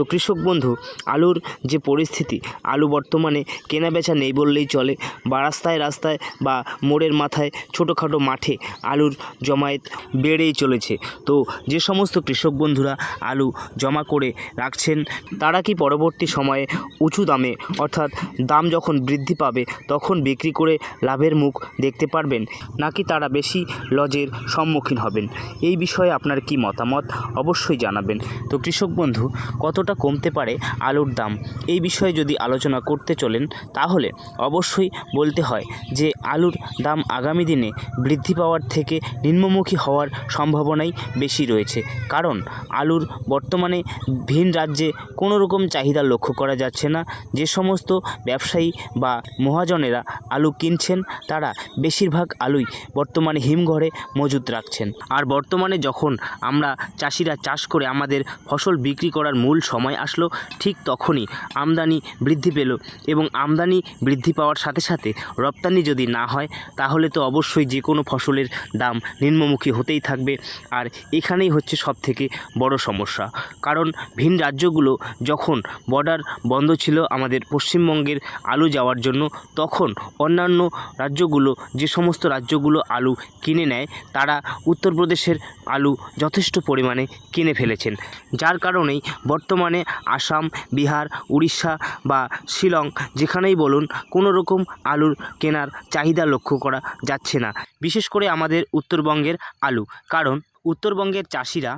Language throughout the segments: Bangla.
তো কৃষক বন্ধু, আলুর যে পরিস্থিতি, আলু বর্তমানে কেনা বেচা নেই বললেই চলে। বা রাস্তায় রাস্তায় বা মোড়ের মাথায় ছোটোখাটো মাঠে আলুর জমায়েত বেড়েই চলেছে। তো যে সমস্ত কৃষক বন্ধুরা আলু জমা করে রাখছেন, তারা কি পরবর্তী সময়ে উঁচু দামে, অর্থাৎ দাম যখন বৃদ্ধি পাবে, তখন বিক্রি করে লাভের মুখ দেখতে পারবেন? নাকি তারা বেশি লজের সম্মুখীন হবেন? এই বিষয়ে আপনার কি মতামত? অবশ্যই জানাবেন। তো কৃষক বন্ধু, কতটা কমতে পারে আলুর দাম? এই বিষয়ে যদি আলোচনা করতে চলেন, তাহলে অবশ্যই বলতে হয় যে আলুর দাম আগামী দিনে বৃদ্ধি পাওয়ার থেকে নিম্নমুখী হওয়ার সম্ভাবনাই বেশি রয়েছে। কারণ আলুর বর্তমানে ভিন রাজ্যে কোনো রকম চাহিদা লক্ষ্য করা যাচ্ছে না। যে সমস্ত ব্যবসায়ী বা মহাজনেরা আলু কিনছেন, তারা বেশিরভাগ আলুই বর্তমানে হিমঘরে মজুত রাখছেন। আর বর্তমানে যখন আমরা চাষিরা চাষ করে আমাদের ফসল বিক্রি করার মূল সময় আসলো ঠিক তখনই আমদানি বৃদ্ধি পেল এবং আমদানি বৃদ্ধি পাওয়ার সাথে সাথে রপ্তানি যদি না হয় তাহলে তো অবশ্যই যে কোনো ফসলের দাম নিম্নমুখী হতেই থাকবে। আর এখানেই হচ্ছে সবথেকে বড় সমস্যা। কারণ ভিন রাজ্যগুলো যখন বর্ডার বন্ধ ছিল আমাদের পশ্চিমবঙ্গের আলু যাওয়ার জন্য, তখন অন্যান্য রাজ্যগুলো যে সমস্ত রাজ্যগুলো আলু কিনে নেয়, তারা উত্তরপ্রদেশের আলু যথেষ্ট পরিমাণে কিনে ফেলেছেন। যার কারণেই বর্তমানে আসাম, বিহার, উড়িষ্যা বা শিলং যেখানেই বলুন কোনো রকম আলুর কেনার চাহিদা লক্ষ্য করা যাচ্ছে না। বিশেষ করে আমাদের উত্তরবঙ্গের আলু। কারণ উত্তরবঙ্গের চাষিরা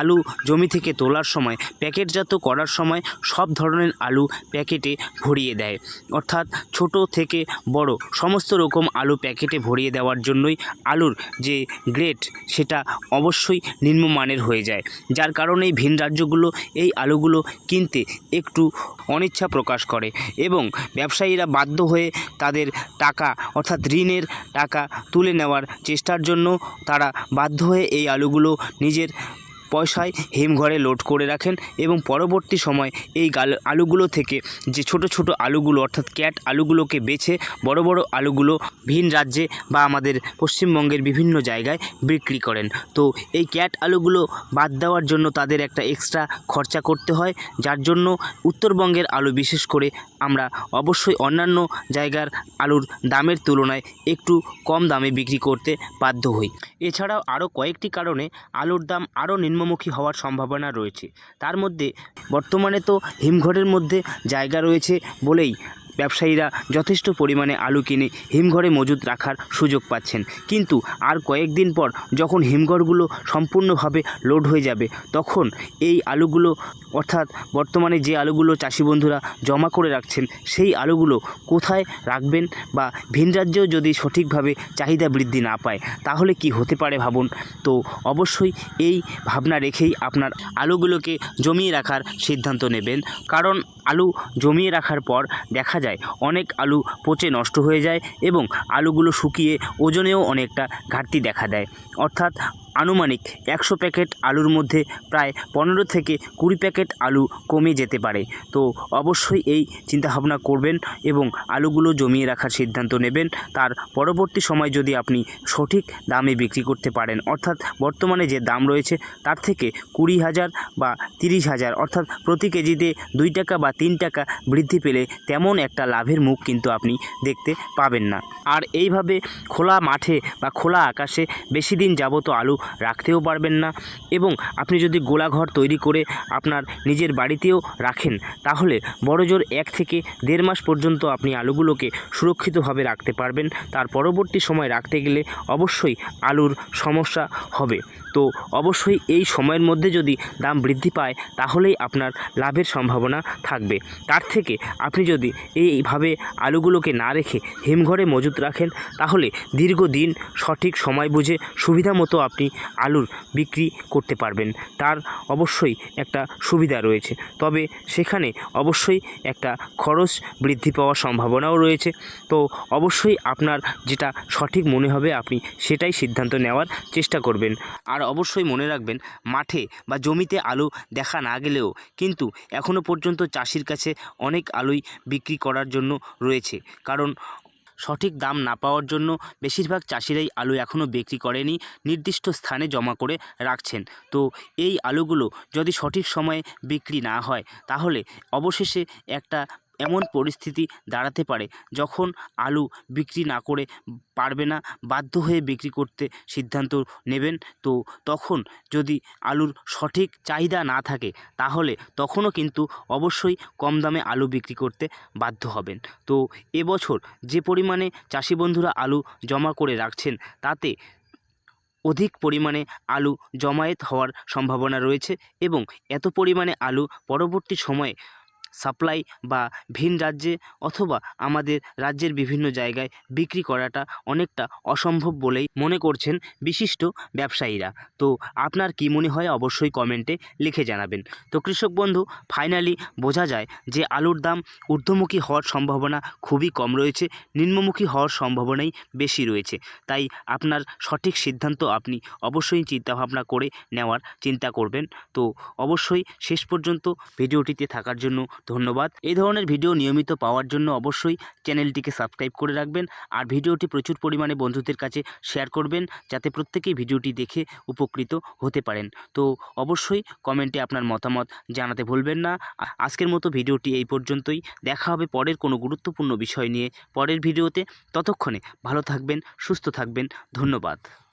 আলু জমি থেকে তোলার সময়, প্যাকেটজাত করার সময় সব ধরনের আলু প্যাকেটে ভরিয়ে দেয়। অর্থাৎ ছোট থেকে বড় সমস্ত রকম আলু প্যাকেটে ভরিয়ে দেওয়ার জন্যই আলুর যে গ্রেড সেটা অবশ্যই নিম্নমানের হয়ে যায়। যার কারণেই ভিন রাজ্যগুলো এই আলুগুলো কিনতে একটু অনিচ্ছা প্রকাশ করে এবং ব্যবসায়ীরা বাধ্য হয়ে তাদের টাকা, অর্থাৎ ঋণের টাকা তুলে নেওয়ার চেষ্টার জন্য তারা বাধ্য হয়ে এই আলুগুলো নিজের পয়সায় হিমঘরে লোড করে রাখেন এবং পরবর্তী সময় এই গাল আলুগুলো থেকে যে ছোট ছোট আলুগুলো, অর্থাৎ ক্যাট আলুগুলোকে বেছে বড় বড় আলুগুলো ভিন রাজ্যে বা আমাদের পশ্চিমবঙ্গের বিভিন্ন জায়গায় বিক্রি করেন। তো এই ক্যাট আলুগুলো বাদ দেওয়ার জন্য তাদের একটা এক্সট্রা খরচা করতে হয়, যার জন্য উত্তরবঙ্গের আলু বিশেষ করে আমরা অবশ্যই অন্যান্য জায়গার আলুর দামের তুলনায় একটু কম দামে বিক্রি করতে বাধ্য হই। এছাড়াও আরও কয়েকটি কারণে আলুর দাম আরও নিম্নমুখী হওয়ার সম্ভাবনা রয়েছে। তার মধ্যে বর্তমানে তো হিমঘরের মধ্যে জায়গা রয়েছে বলেই ব্যবসায়ীরা যথেষ্ট পরিমাণে আলু কিনে হিমঘরে মজুত রাখার সুযোগ পাচ্ছেন। কিন্তু আর কয়েকদিন পর যখন হিমঘরগুলো সম্পূর্ণভাবে লোড হয়ে যাবে, তখন এই আলুগুলো, অর্থাৎ বর্তমানে যে আলুগুলো চাষি বন্ধুরা জমা করে রাখছেন, সেই আলুগুলো কোথায় রাখবেন বা ভিন রাজ্যেও যদি সঠিকভাবে চাহিদা বৃদ্ধি না পায়, তাহলে কি হতে পারে ভাবুন? তো অবশ্যই এই ভাবনা রেখেই আপনার আলুগুলোকে জমিয়ে রাখার সিদ্ধান্ত নেবেন। কারণ আলু জমিয়ে রাখার পর দেখা যায় অনেক আলু পচে নষ্ট হয়ে যায় এবং আলুগুলো শুকিয়ে ওজনেও অনেকটা ঘাটতি দেখা দেয়। অর্থাৎ আনুমানিক একশো প্যাকেট আলুর মধ্যে প্রায় পনেরো থেকে কুড়ি প্যাকেট আলু কমে যেতে পারে। তো অবশ্যই এই চিন্তাভাবনা করবেন এবং আলুগুলো জমিয়ে রাখার সিদ্ধান্ত নেবেন। তার পরবর্তী সময় যদি আপনি সঠিক দামে বিক্রি করতে পারেন, অর্থাৎ বর্তমানে যে দাম রয়েছে তার থেকে কুড়ি হাজার বা তিরিশ হাজার, অর্থাৎ প্রতি কেজিতে দুই টাকা বা তিন টাকা বৃদ্ধি পেলে তেমন একটা লাভের মুখ কিন্তু আপনি দেখতে পাবেন না। আর এইভাবে খোলা মাঠে বা খোলা আকাশে বেশি দিন যাবত আলু রাখতেও পারবেন না এবং আপনি যদি গোলাঘর তৈরি করে আপনার নিজের বাড়িতেও রাখেন, তাহলে বড়জোর এক থেকে দেড় মাস পর্যন্ত আপনি আলুগুলোকে সুরক্ষিতভাবে রাখতে পারবেন। তার পরবর্তী সময় রাখতে গেলে অবশ্যই আলুর সমস্যা হবে। তো অবশ্যই এই সময়ের মধ্যে যদি দাম বৃদ্ধি পায়, তাহলেই আপনার লাভের সম্ভাবনা থাকবে। তার থেকে আপনি যদি এইভাবে আলুগুলোকে না রেখে হিমঘরে মজুত রাখেন, তাহলে দীর্ঘদিন সঠিক সময় বুঝে সুবিধা মতো আপনি আলুর বিক্রি করতে পারবেন। তার অবশ্যই একটা সুবিধা রয়েছে। তবে সেখানে অবশ্যই একটা খরচ বৃদ্ধি পাওয়ার সম্ভাবনাও রয়েছে। তো অবশ্যই আপনার যেটা সঠিক মনে হবে, আপনি সেটাই সিদ্ধান্ত নেওয়ার চেষ্টা করবেন। আর অবশ্যই মনে রাখবেন, মাঠে বা জমিতে আলু দেখা না গেলেও কিন্তু এখনও পর্যন্ত চাষির কাছে অনেক আলুই বিক্রি করার জন্য রয়েছে। কারণ সঠিক দাম না পাওয়ার জন্য বেশিরভাগ চাষিরাই আলু এখনও বিক্রি করেনি, নির্দিষ্ট স্থানে জমা করে রাখছেন। তো এই আলুগুলো যদি সঠিক সময়ে বিক্রি না হয়, তাহলে অবশেষে একটা এমন পরিস্থিতি দাঁড়াতে পারে যখন আলু বিক্রি না করে পারবে না, বাধ্য হয়ে বিক্রি করতে সিদ্ধান্ত নেবেন। তো তখন যদি আলুর সঠিক চাহিদা না থাকে, তাহলে তখনও কিন্তু অবশ্যই কম দামে আলু বিক্রি করতে বাধ্য হবেন। তো এবছর যে পরিমাণে চাষি বন্ধুরা আলু জমা করে রাখছেন, তাতে অধিক পরিমাণে আলু জমায়েত হওয়ার সম্ভাবনা রয়েছে এবং এত পরিমাণে আলু পরবর্তী সময়ে সাপ্লাই বা ভিন রাজ্যে অথবা আমাদের রাজ্যের বিভিন্ন জায়গায় বিক্রি করাটা অনেকটা অসম্ভব বলেই মনে করছেন বিশিষ্ট ব্যবসায়ীরা। তো আপনার কী মনে হয় অবশ্যই কমেন্টে লিখে জানাবেন। তো কৃষক বন্ধু, ফাইনালি বোঝা যায় যে আলুর দাম ঊর্ধ্বমুখী হওয়ার সম্ভাবনা খুবই কম রয়েছে, নিম্নমুখী হওয়ার সম্ভাবনাই বেশি রয়েছে। তাই আপনার সঠিক সিদ্ধান্ত আপনি অবশ্যই চিন্তাভাবনা করে নেওয়ার চিন্তা করবেন। তো অবশ্যই শেষ পর্যন্ত ভিডিওটিতে থাকার জন্য ধন্যবাদ। এই ধরনের ভিডিও নিয়মিত পাওয়ার জন্য অবশ্যই চ্যানেলটিকে সাবস্ক্রাইব করে রাখবেন আর ভিডিওটি প্রচুর পরিমাণে বন্ধুদের কাছে শেয়ার করবেন যাতে প্রত্যেকেই ভিডিওটি দেখে উপকৃত হতে পারেন। তো অবশ্যই কমেন্টে আপনার মতামত জানাতে ভুলবেন না। আজকের মতো ভিডিওটি এই পর্যন্তই। দেখা হবে পরের কোনো গুরুত্বপূর্ণ বিষয় নিয়ে পরের ভিডিওতে। ততক্ষণে ভালো থাকবেন, সুস্থ থাকবেন। ধন্যবাদ।